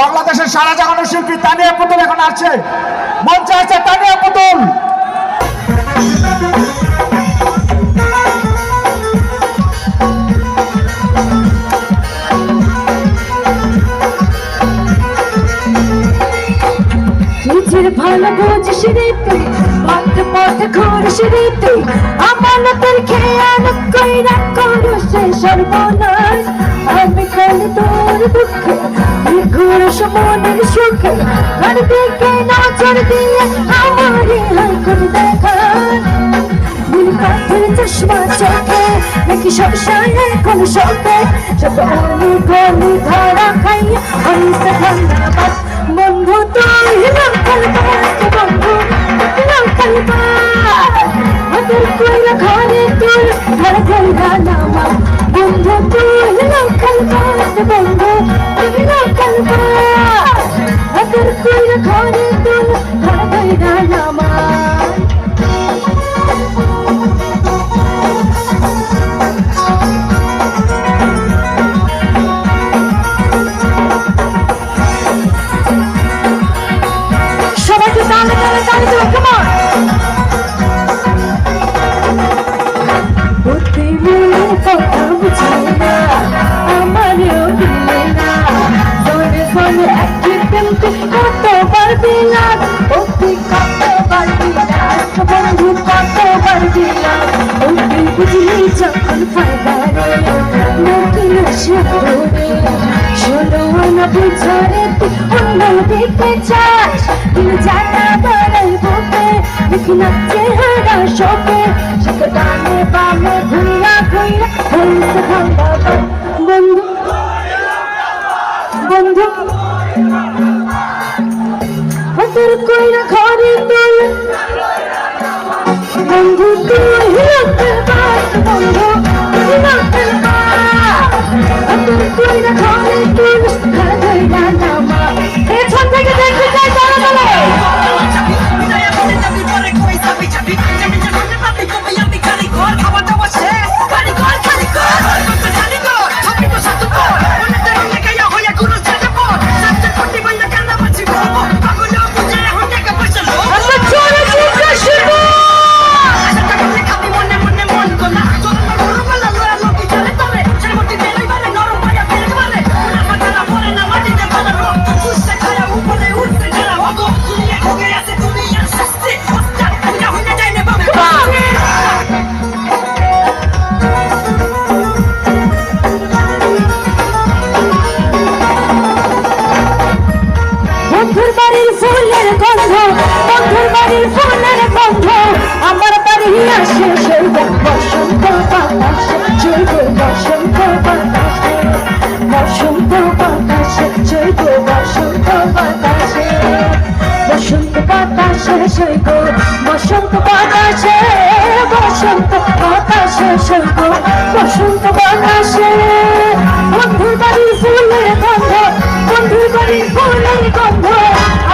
বাংলাদেশের সারা জাগানোর শিল্পী তানিয়া পুতুল এখন আসছে। মঞ্চে আছে তানিয়া পুতুল। ভালো বুঝিস রে তুই পথ পথ ঘুরিস রে তুই আমানতের সর্বনাশ। দিকে নজর দিয়ে আমারে হাইকুন করে দেখা। নীল পাথর চশমা চোখে, নাকি সবসময় এখন শোকে সব অনেক গলি ধরা হইছে ধন্যবাদ বন্ধু তুই। বুঝলি যখন ফায়দা রে নতুন শিখরে শোনো না বুঝরে তুই অন্য দেখতে চাস তুই জানা বাড়াই বুকে দেখি না চেহারা শোকে শিখে ডানে বামে ঘুরা ঘুরা হইছে ভাঙ্গা বন্ধু বন্ধু বসন্ত বাতাসে বসন্ত বাতাসে সৈব বসন্ত বাতাসে, বন্ধুর বাড়ির ফুলের গন্ধ, বন্ধুর বাড়ির ফুলের গন্ধ।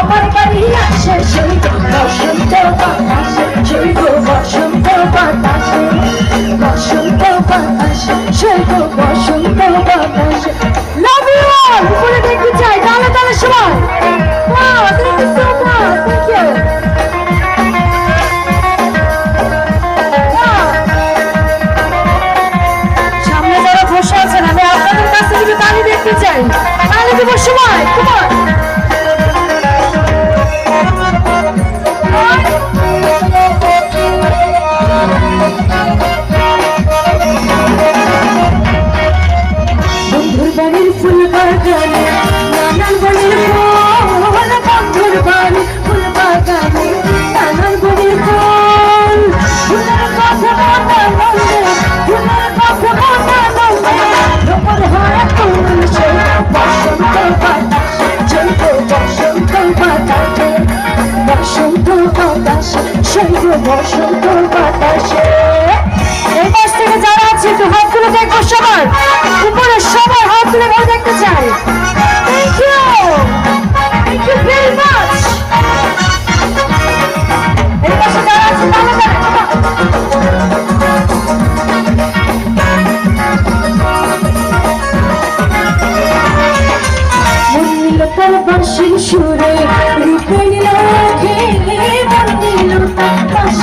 আমার বাড়ি আসে সেই বসন্ত বাতাসে, সেই বসন্ত বাতাসে। বসন্ত বাতাসে, সেই বসন্ত বাতাসে। লাভ ইউ অল উপরে দেখতে চাই, তাহলে তাহলে সবাই। বসন্ত বাতাসে। এই পাশ থেকে যারা আছে একটু হাত তুলে দেখব সবার। উপরে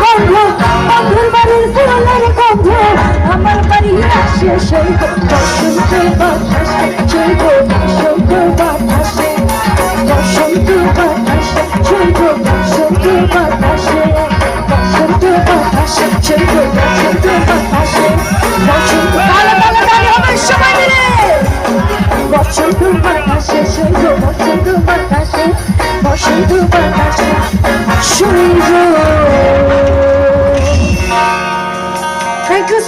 গন্ধ বন্ধুর বাড়ির ফুলের গন্ধ আমার বাড়ি আসে সেই বসন্ত বাতাসে, সেই বসন্ত বাতাসে বসন্ত বাতাসে, সেই বসন্ত বাতাসে বসন্ত বাতাসে। could